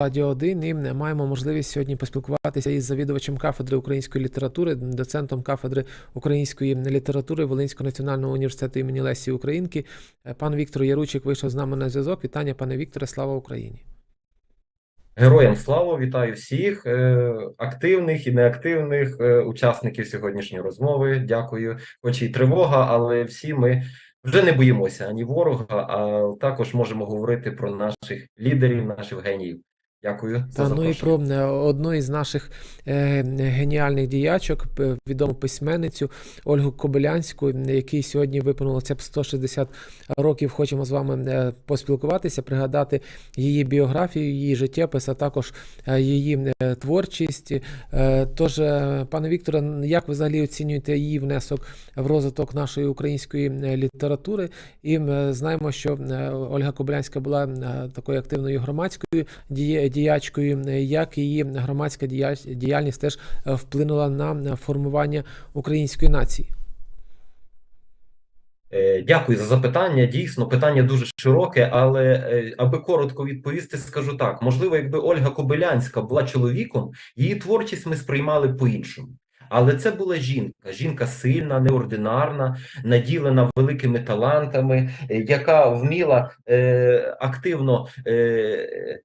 Радіо 1 і маємо можливість сьогодні поспілкуватися із завідувачем кафедри української літератури, доцентом кафедри української літератури Волинського національного університету імені Лесі Українки. Е, Пан Віктор Яручик вийшов з нами на зв'язок. Вітання, пане Вікторе, слава Україні. Героям слава, вітаю всіх е, активних і неактивних е, учасників сьогоднішньої розмови. Дякую. Хоч і тривога, але всі ми вже не боїмося ані ворога, а також можемо говорити про наших лідерів, наших геніїв. Дякую за ну і про одну із наших е, геніальних діячок, відому письменницю Ольгу Кобилянську, якій сьогодні виповнилося б 160 років. Хочемо з вами е, поспілкуватися, пригадати її біографію, її життєпис, а також е, її е, творчість. Тож, пане Вікторе, як ви взагалі оцінюєте її внесок в розвиток нашої української літератури? І е, знаємо, що Ольга Кобилянська була такою активною громадською діє- діячкою, е, як її громадська діяльність теж е, вплинула на формування української нації. Е, Дякую за запитання. Дійсно, питання дуже широке, але аби коротко відповісти, скажу так: можливо, якби Ольга Кобилянська була чоловіком, її творчість ми сприймали по-іншому. Але це була жінка, жінка сильна, неординарна, наділена великими талантами, яка вміла е, активно е,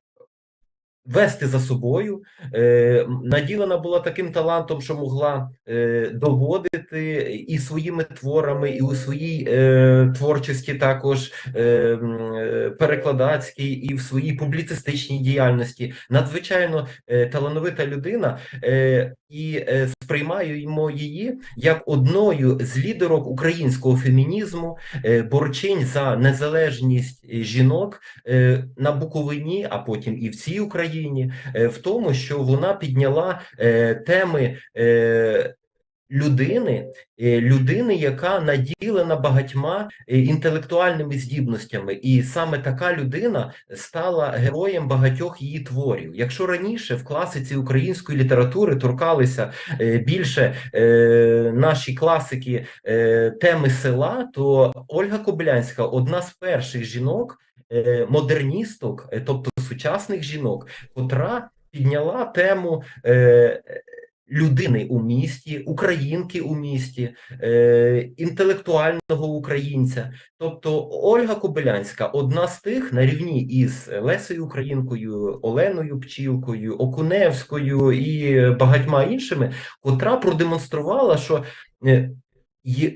вести за собою. Е, наділена була таким талантом, що могла е, доводити і своїми творами, і у своїй е, творчості також е, е, перекладацькій, і в своїй публіцистичній діяльності. Надзвичайно е, талановита людина, е, і е, сприймаємо її як одною з лідерок українського фемінізму, борчень борчинь за незалежність е, жінок е, на Буковині, а потім і в цій Україні, е, в тому, що вона підняла е, теми. Людини, е, людини, яка наділена багатьма е, інтелектуальними здібностями, і саме така людина стала героєм багатьох її творів. Якщо раніше в класиці української літератури торкалися е, більше наші класики теми села, то Ольга Кобилянська одна з перших жінок, модерністок, тобто сучасних жінок, котра підняла тему. Людини у місті, українки у місті, е, інтелектуального українця. Тобто Ольга Кобилянська одна з тих на рівні із Лесею Українкою, Оленою Пчілкою, Окуневською і багатьма іншими, котра продемонструвала, що е, є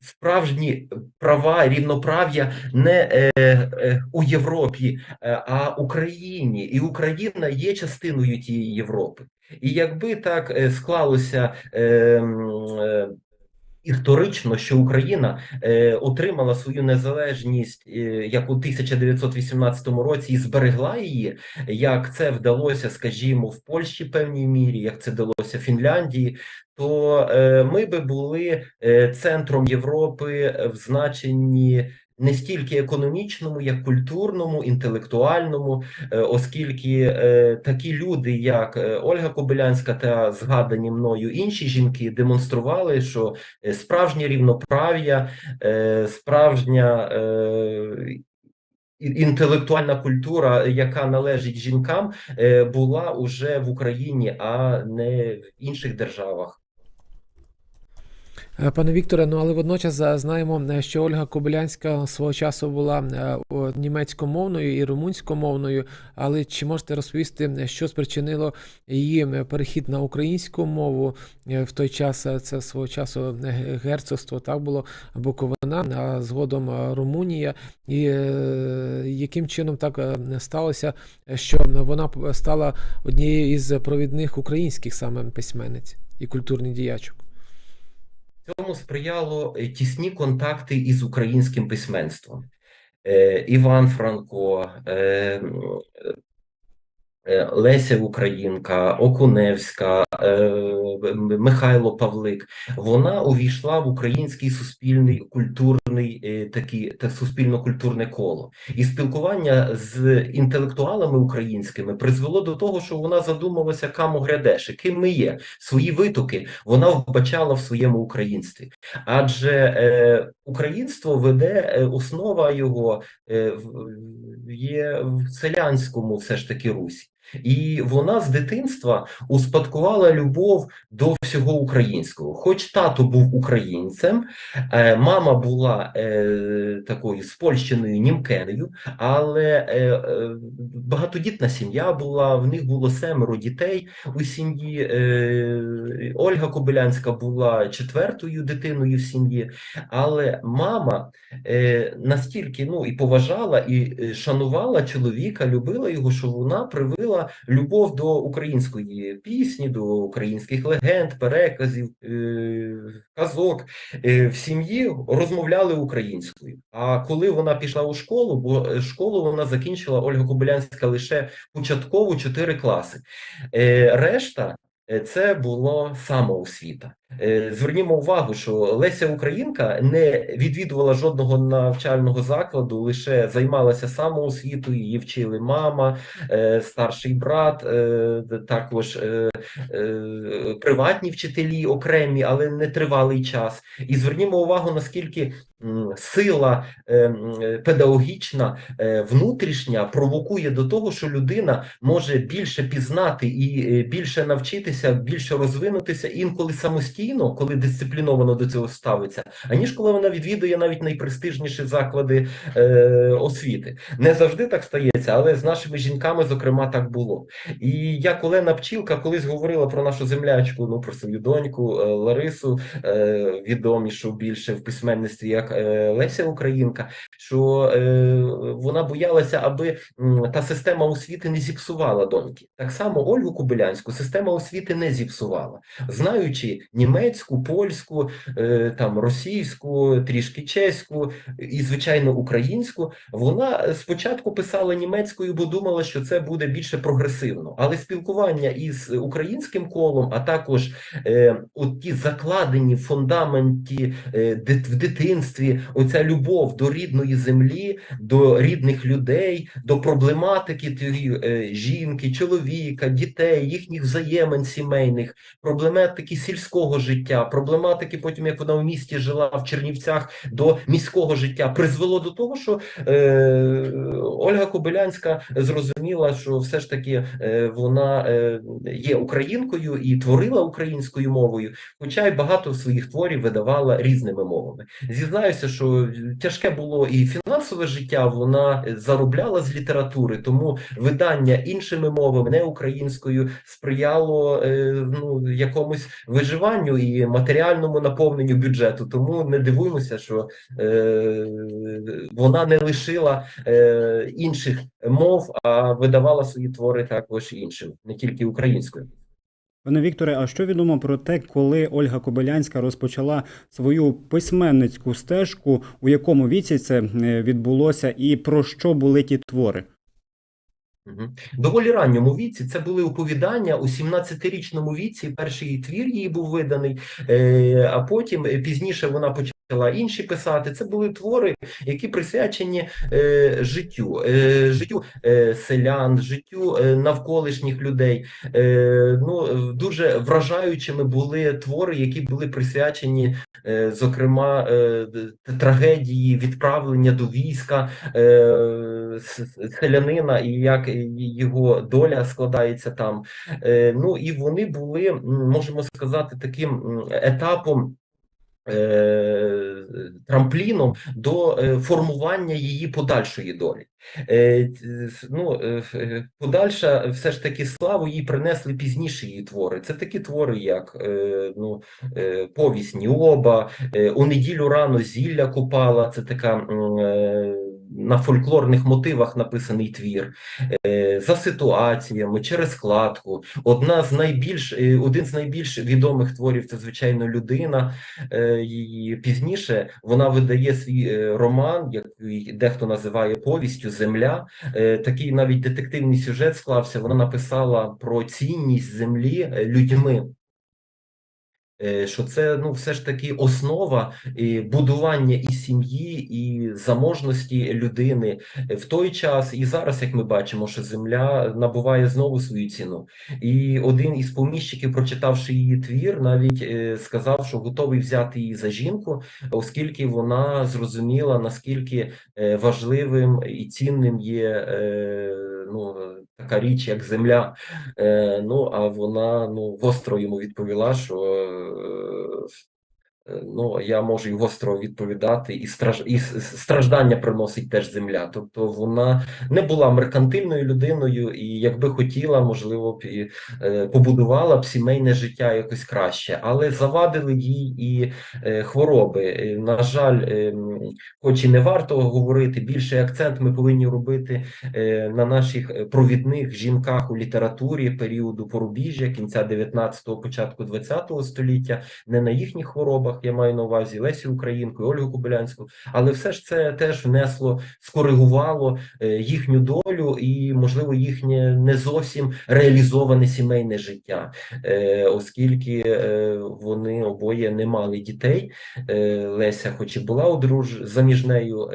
справжні права рівноправ'я не е, е, у Європі, е, а Україні, і Україна є частиною тієї Європи. І якби так е, склалося. Е, е, Історично, що Україна е, отримала свою незалежність як у 1918 році і зберегла її, як це вдалося, скажімо, в Польщі певній мірі, як це вдалося Фінляндії, то ми би були центром Європи в значенні не стільки економічному, як культурному, інтелектуальному, е, оскільки е, такі люди, як е, Ольга Кобилянська та згадані мною інші жінки, демонстрували, що справжнє рівноправ'я, справжня інтелектуальна культура, яка належить жінкам, була уже в Україні, а не в інших державах. Е, Пане Вікторе, ну але водночас знаємо, е, що Ольга Кобилянська свого часу була е, німецькомовною і румунськомовною. Але чи можете розповісти, що спричинило її перехід на українську мову в той час? Це свого часу герцогство так було Буковина, а згодом Румунія. І яким чином так сталося, що вона стала однією із провідних українських саме письменниць і культурних діячок? Цьому сприяло е, тісні контакти із українським письменством. Е, Іван Франко, е, Леся Українка, Окуневська, е, Михайло Павлик. Вона увійшла в український суспільний культурний е, такі та суспільно-культурне коло. І спілкування з інтелектуалами українськими призвело до того, що вона задумалася камо грядеше, ким ми є. Свої витоки вона вбачала в своєму українстві. Адже е, українство веде е, основа його е, є в селянському все ж таки Русі. І вона з дитинства успадкувала любов до всього українського. Хоч тато був українцем, е, мама була такою спольщеною німкенею, але е, е, багатодітна сім'я була, в них було семеро дітей у сім'ї. Е, Ольга Кобилянська була четвертою дитиною в сім'ї, але мама настільки ну, і поважала, і шанувала чоловіка, любила його, що вона привила любов до української пісні, до українських легенд, переказів, казок. В сім'ї розмовляли українською. А коли вона пішла у школу, бо е, школу вона закінчила Ольга Кобилянська лише початкову 4 класи. Е, решта е, це було самоосвіта. Е, Звернімо увагу, що Леся Українка не відвідувала жодного навчального закладу, лише займалася самоосвітою, її вчили мама, е, старший брат, е, також приватні вчителі окремі, але не тривалий час. І звернімо увагу, наскільки сила педагогічна внутрішня провокує до того, що людина може більше пізнати і більше навчитися, більше розвинутися інколи самостійно, коли дисципліновано до цього ставиться, аніж коли вона відвідує навіть найпрестижніші заклади е, освіти. Не завжди так стається, але з нашими жінками, зокрема, так було. І як Олена Пчілка колись говорила про нашу землячку, ну про свою доньку е, Ларису, е, відомішу більше в письменництві як е, Леся Українка, що е, вона боялася, аби та система освіти не зіпсувала доньки. Так само Ольгу Кобилянську система освіти не зіпсувала, знаючи німецьку, польську, е, там російську, трішки чеську і звичайно українську. Вона спочатку писала німецькою, бо думала, що це буде більше прогресивно. Але спілкування із українським колом, а також е, от ті закладені в фундаменті е, в дитинстві, оця любов до рідної землі, до рідних людей, до проблематики е, жінки, чоловіка, дітей, їхніх взаємин сімейних, проблематики сільського життя, проблематики, потім як вона в місті жила в Чернівцях до міського життя, призвело до того, що е, Ольга Кобилянська зрозуміла, що все ж таки е, вона е, є українкою і творила українською мовою, хоча й багато своїх творів видавала різними мовами. Зізнаюся, що тяжке було і фінансове життя. Вона заробляла з літератури, тому видання іншими мовами, не українською, сприяло е, ну якомусь виживанню і матеріальному наповненню бюджету. Тому не дивуємося, що е, вона не лишила е, інших мов, а видавала свої твори також іншим, не тільки українською. Пане Вікторе, а що відомо про те, коли Ольга Кобилянська розпочала свою письменницьку стежку, у якому віці це е, відбулося, і про що були ті твори? Доволі ранньому віці це були оповідання у 17-річному віці. Перший твір її був виданий, е, а потім е, пізніше вона почала інші писати. Це були твори, які присвячені е, життю, е, життю е, селян, життю е, навколишніх людей. Е, ну, дуже вражаючими були твори, які були присвячені, е, зокрема, е, трагедії відправлення до війська е, селянина і як його доля складається там. Е, Ну і вони були, можемо сказати, таким етапом. Е, Трампліном до е, формування її подальшої долі. Е, Ну, подальша все ж таки славу їй принесли пізніші її твори. Це такі твори, як ну, повість Ніоба, у неділю рано зілля купала. Це така на фольклорних мотивах написаний твір. Е, За ситуаціями, через складку. Одна з найбільш е, один з найбільш відомих творів це звичайно людина. Е, Її пізніше вона видає свій е, роман, який дехто називає повістю Земля. Е, Такий навіть детективний сюжет склався. Вона написала про цінність землі е, людьми. Е, що це ну все ж таки основа будування і сім'ї, і заможності людини Е, в той час, і зараз, як ми бачимо, що земля набуває знову свою ціну. І один із поміщиків, прочитавши її твір, навіть е, сказав, що готовий взяти її за жінку, оскільки вона зрозуміла наскільки важливим і цінним є ну, така річ, як земля. Е, ну а вона ну гостро йому відповіла, що е, ну я можу й гостро відповідати, і страж і страждання приносить теж земля. Тобто вона не була меркантильною людиною, і якби хотіла, можливо, б і е, побудувала б сімейне життя якось краще, але завадили їй і е, хвороби. Е, На жаль, е, хоч і не варто говорити, більший акцент ми повинні робити е, на наших е, провідних жінках у літературі періоду порубіжжя, кінця 19-го, початку 20-го століття, не на їхніх хворобах, я маю на увазі Лесі Українку, і Ольгу Кобилянську, але все ж це теж внесло, скоригувало е, їхню долю і, можливо, їхнє не зовсім реалізоване сімейне життя, е, оскільки е, вони обоє не мали дітей. Леся, хоч і була одруж заміжнею,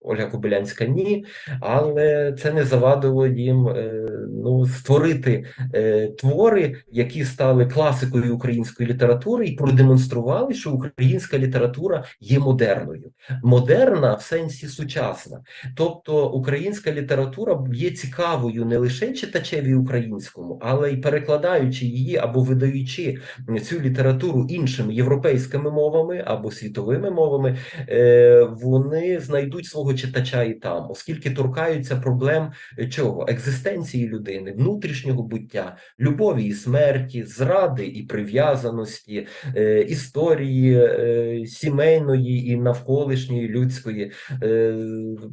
Ольга Кобилянська ні, але це не завадило їм е, ну, створити е, твори, які стали класикою української літератури, і продемонстрували, що українська література є модерною. Модерна в сенсі сучасна. Тобто українська література є цікавою не лише читачеві українському, але й перекладаючи її або видаючи цю літературу іншими європейськими мовами або світовими мовами, е, вони знайдуть свого читача і там, оскільки торкаються проблем е, чого? Екзистенції людини, внутрішнього буття, любові і смерті, зради і прив'язаності, е, історії е, сімейної і навколишньої людської. Е,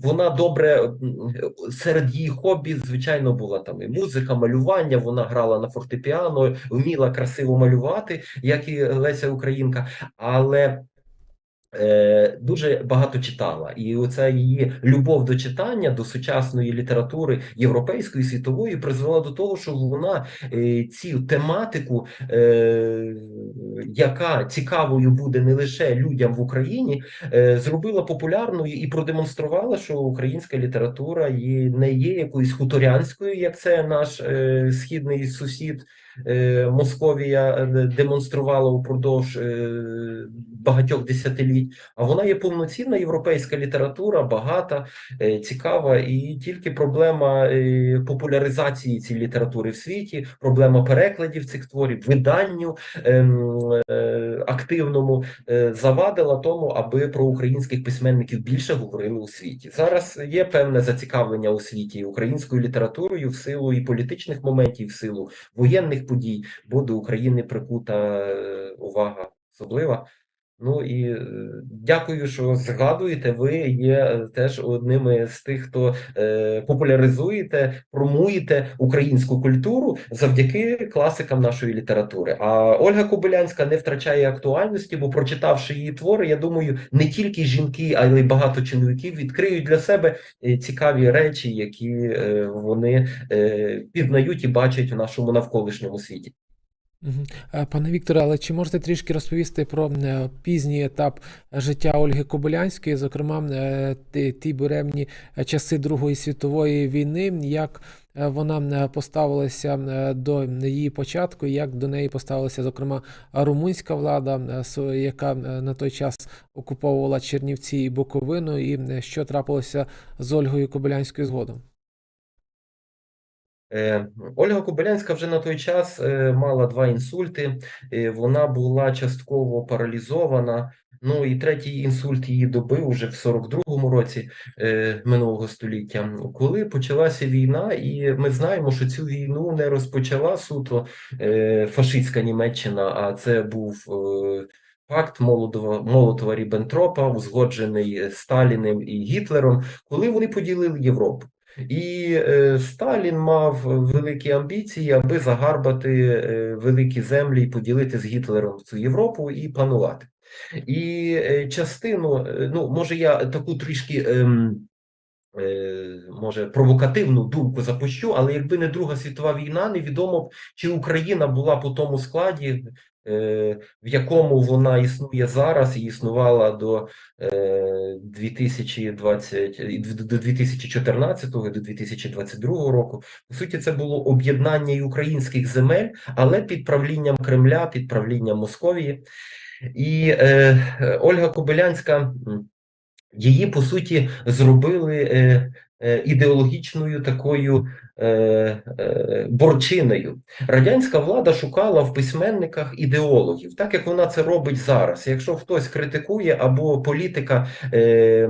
Вона добре серед її хобі, звичайно, була там і музика, малювання. Вона грала на фортепіано, вміла красиво малювати, як і Леся Українка, але дуже багато читала, і оця її любов до читання, до сучасної літератури європейської світової призвела до того, що вона е, цю тематику, е, яка цікавою буде не лише людям в Україні, е, зробила популярною і продемонструвала, що українська література не є якоюсь хуторянською, як це наш е, східний сусід. е, Московія е, демонструвала упродовж е, багатьох десятиліть, а вона є повноцінна європейська література, багата, е, цікава, і тільки проблема е, популяризації цієї літератури в світі, проблема перекладів цих творів, виданню ем, е, активному завадила тому, аби про українських письменників більше говорили у світі. Зараз є певне зацікавлення у світі українською літературою в силу і політичних моментів, в силу воєнних подій, бо до України прикута увага особлива. Ну і е, дякую, що згадуєте. Ви є е, теж одними з тих, хто е, популяризуєте, промуєте українську культуру завдяки класикам нашої літератури. А Ольга Кобилянська не втрачає актуальності, бо прочитавши її твори, я думаю, не тільки жінки, але й багато чоловіків відкриють для себе цікаві речі, які вони пізнають і бачать у нашому навколишньому світі. Е, Пане Вікторе, але чи можете трішки розповісти про е, пізній етап життя Ольги Кобилянської, зокрема е, ті, ті буремні е, часи Другої світової війни, як е, вона е, поставилася е, до її початку, як до неї поставилася, зокрема, румунська влада, е, яка е, на той час окуповувала Чернівці і Буковину, і е, що трапилося з Ольгою Кобилянською згодом? Е, Ольга Кобилянська вже на той час е, мала два інсульти. е, Вона була частково паралізована. Ну і третій інсульт її добив уже в 42-му році минулого століття, коли почалася війна, і ми знаємо, що цю війну не розпочала суто фашистська Німеччина, а це був пакт Молотова, Молотова Ріббентропа, узгоджений Сталіним і Гітлером, коли вони поділили Європу. І е, Сталін мав великі амбіції, аби загарбати е, великі землі і поділити з Гітлером цю Європу і панувати. І е, частину, ну може, я таку трішки. ем, Може, провокативну думку запущу, але якби не Друга світова війна, невідомо б, чи Україна була по тому складі, в якому вона існує зараз і існувала до е, 2020, і до 2014 і до 2022 року. По суті, це було об'єднання і українських земель, але під правлінням Кремля, під правлінням Московії. І е, е, Ольга Кобилянська її по суті зробили е, е, ідеологічною такою е, е, борчиною. Радянська влада шукала в письменниках ідеологів, так як вона це робить зараз. Якщо хтось критикує або політика е,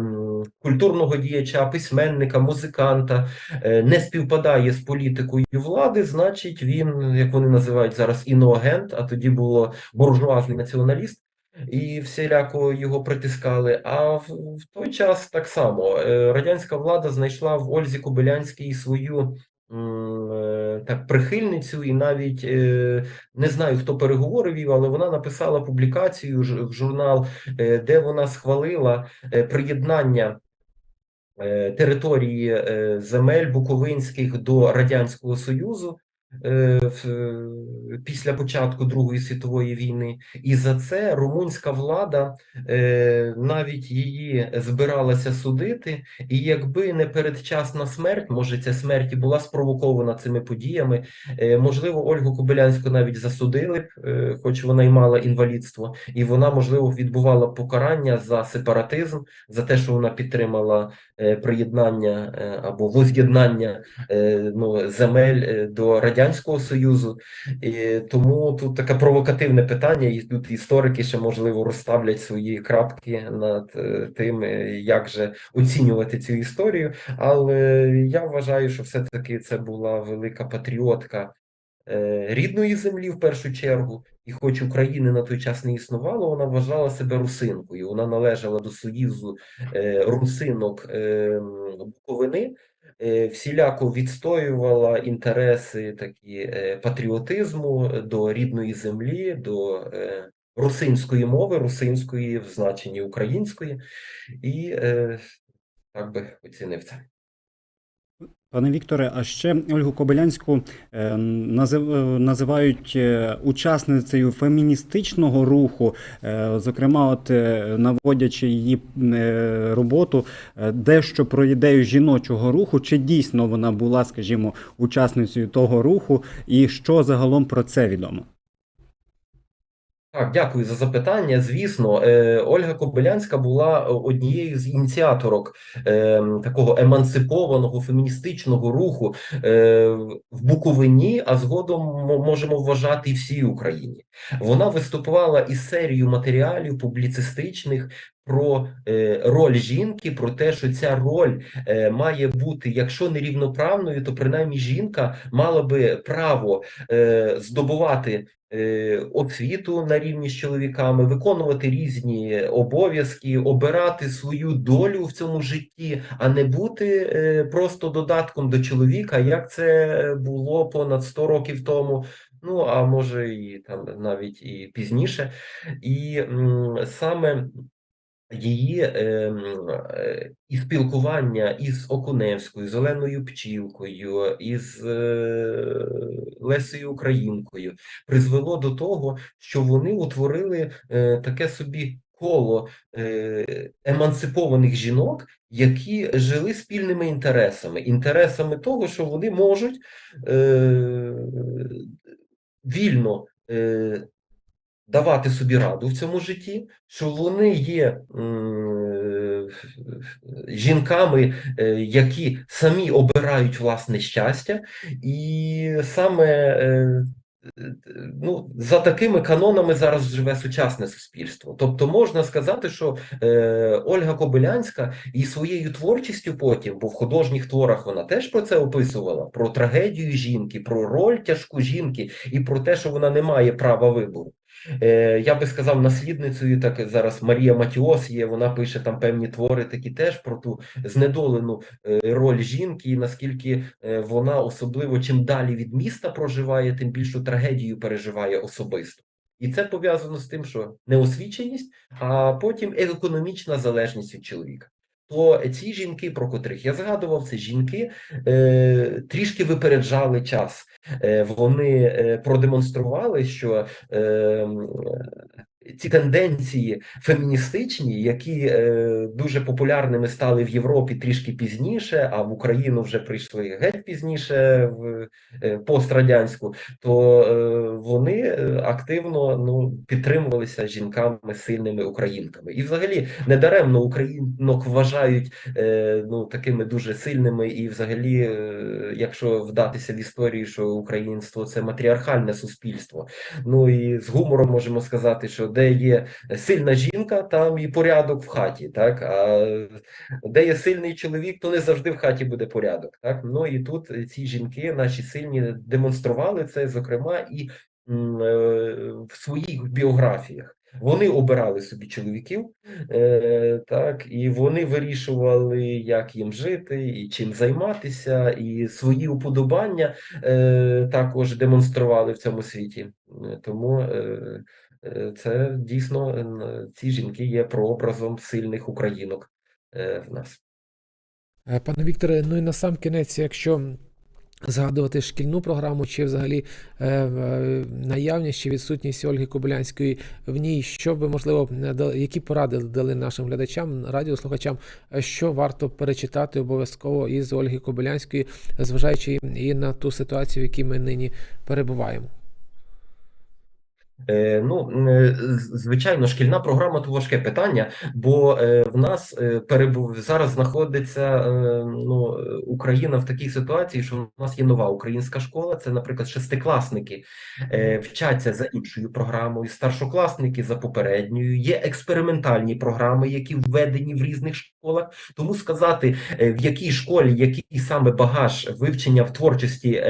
культурного діяча, письменника, музиканта е, не співпадає з політикою влади, значить він, як вони називають зараз, іноагент, а тоді було буржуазний націоналіст і всіляко його притискали. А в, в той час так само е, радянська влада знайшла в Ользі Кобилянській свою е, так прихильницю, і навіть е, не знаю, хто переговори вів, але вона написала публікацію в журнал, е, де вона схвалила е, приєднання. е, Території е, земель Буковинських до Радянського Союзу е, е, після початку Другої світової війни, і за це румунська влада е, навіть її збиралася судити. І якби не передчасна смерть, може ця смерть і була спровокована цими подіями. е, Можливо, Ольгу Кобилянську навіть засудили б, е, хоч вона й мала інвалідство, і вона можливо відбувала покарання за сепаратизм, за те, що вона підтримала е, приєднання е, або воз'єднання е, ну, земель е, до Радянського Союзу. І тому тут таке провокативне питання, і тут історики ще можливо розставлять свої крапки над е, тим, е, як же оцінювати цю історію. Але я вважаю, що все-таки це була велика патріотка е, рідної землі в першу чергу. І хоч України на той час не існувало, вона вважала себе русинкою. Вона належала до союзу русинок Буковини, всіляко відстоювала інтереси такі е, патріотизму до рідної землі, до е, русинської мови, русинської в значенні української, і е, так би оцінив це. Пане Вікторе, а ще Ольгу Кобилянську е, е, називають е, учасницею феміністичного руху, зокрема, от наводячи її роботу дещо про ідею жіночого руху, чи дійсно вона була, скажімо, учасницею того руху, і що загалом про це відомо? Так, дякую за запитання. Звісно, е, Ольга Кобилянська була однією з ініціаторок е, такого емансипованого феміністичного руху е, в Буковині, а згодом можемо вважати і всій Україні. Вона виступала із серією матеріалів публіцистичних про е, роль жінки, про те, що ця роль е, має бути, якщо не рівноправною, то принаймні жінка мала би право е, здобувати освіту на рівні з чоловіками, виконувати різні обов'язки, обирати свою долю в цьому житті, а не бути просто додатком до чоловіка, як це було понад 100 років тому. Ну, а може, і там навіть і пізніше. І саме її е, і спілкування із Окуневською, з Оленою Пчілкою, із е, Лесею Українкою призвело до того, що вони утворили е, таке собі коло е, емансипованих жінок, які жили спільними інтересами, інтересами того, що вони можуть е, вільно е, давати собі раду в цьому житті, що вони є жінками, е, які самі обирають власне щастя, і саме е, ну, за такими канонами зараз живе сучасне суспільство. Тобто можна сказати, що е, Ольга Кобилянська і своєю творчістю потім, бо в художніх творах вона теж про це описувала: про трагедію жінки, про роль тяжку жінки і про те, що вона не має права вибору. Е, я би сказав, наслідницею так зараз Марія Матіос є. Вона пише там певні твори, такі теж про ту знедолену е, роль жінки, і наскільки е, вона особливо чим далі від міста проживає, тим більшу трагедію переживає особисто. І це пов'язано з тим, що неосвіченість, а потім економічна залежність від чоловіка. То ці жінки, про котрих я згадував, це жінки е, трішки випереджали час. Е, вони е, продемонстрували, що е, ці тенденції феміністичні, які е, дуже популярними стали в Європі трішки пізніше, а в Україну вже прийшли геть пізніше в е, пострадянську, то е, вони е, активно ну, підтримувалися жінками сильними українками. І взагалі недаремно українок вважають е, ну, такими дуже сильними, і взагалі, е, якщо вдатися в історії, що українство це матріархальне суспільство. Ну і з гумором можемо сказати, що де є сильна жінка, там і порядок в хаті, так а де є сильний чоловік, то не завжди в хаті буде порядок. Так ну і тут ці жінки, наші сильні, демонстрували це, зокрема, і е, в своїх біографіях. Вони обирали собі чоловіків, е, так, і вони вирішували, як їм жити і чим займатися, і свої уподобання е, також демонстрували в цьому світі. Е, Тому е, це дійсно е, ці жінки є прообразом сильних українок е, в нас. Е, Пане Вікторе, ну і на сам кінець, якщо згадувати шкільну програму, чи взагалі е, е, наявність чи відсутність Ольги Кобилянської в ній, що би можливо які поради дали нашим глядачам, радіослухачам, е, що варто перечитати обов'язково із Ольги Кобилянської, зважаючи і на ту ситуацію, в якій ми нині перебуваємо. Е, Ну, е, звичайно, шкільна програма то важке питання, бо е, в нас перебув зараз знаходиться ну, Україна в такій ситуації, що в нас є нова українська школа. Це, наприклад, шестикласники вчаться за іншою програмою, старшокласники за попередньою. Є експериментальні програми, які введені в різних школах. Тому сказати, в якій школі який саме багаж вивчення в творчості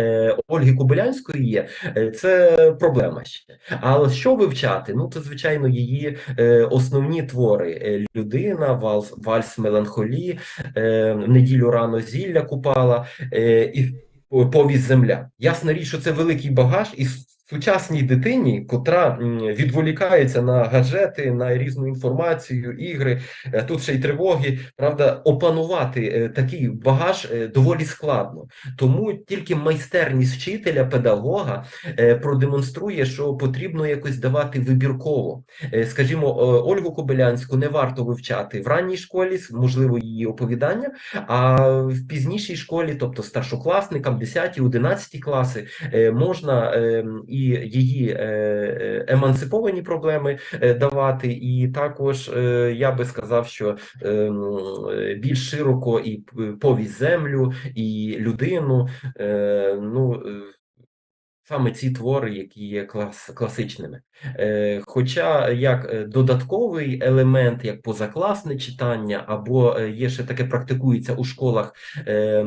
Ольги Кобилянської є, це проблема ще. Але що вивчати? Ну, це звичайно її е, основні твори: Е, людина, вальс, вальс меланхолі, е, неділю рано зілля купала е, і повість земля. Ясна річ, що це великий багаж, і сучасній дитині, котра відволікається на гаджети, на різну інформацію, ігри, е, тут ще й тривоги. Правда, опанувати е, такий багаж е, доволі складно. Тому тільки майстерність вчителя, педагога продемонструє, що потрібно якось давати вибірково. Скажімо, Ольгу Кобилянську не варто вивчати в ранній школі, можливо, її оповідання, а в пізнішій школі, тобто старшокласникам, 10-11 класи, можна е, і її е, е, емансиповані проблеми е, давати, і також я би сказав, що е, м, е, більш широко і повість землю, і людину. Ну, Саме ці твори, які є клас, класичними. Е, хоча як додатковий елемент, як позакласне читання, або є ще таке практикується у школах е,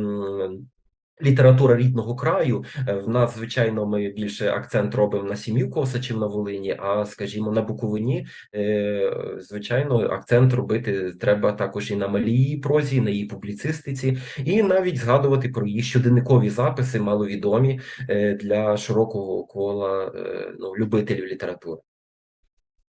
література рідного краю. Е, в нас, звичайно, ми більше акцент робимо на сім'ю Косачів на Волині, а скажімо, на Буковині, е, звичайно, акцент робити треба також і на малій прозі, на її публіцистиці, і навіть згадувати про її щоденникові записи, маловідомі е, для широкого кола ну, любителів літератури.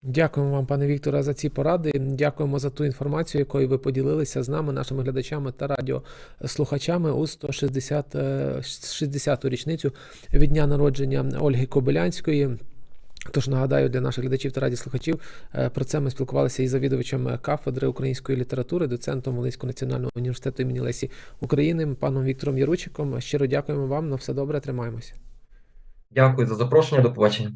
Дякуємо вам, пане Вікторе, за ці поради. Дякуємо за ту інформацію, якою ви поділилися з нами, нашими глядачами та радіослухачами у 160 е, 60-ту річницю від дня народження Ольги Кобилянської. Тож нагадаю для наших глядачів та радіослухачів, е, про це ми спілкувалися із завідувачем кафедри української літератури, доцентом Волинського національного університету імені Лесі України, паном Віктором Яручиком. Щиро дякуємо вам. На все добре, тримаємося. Дякую за запрошення. До побачення.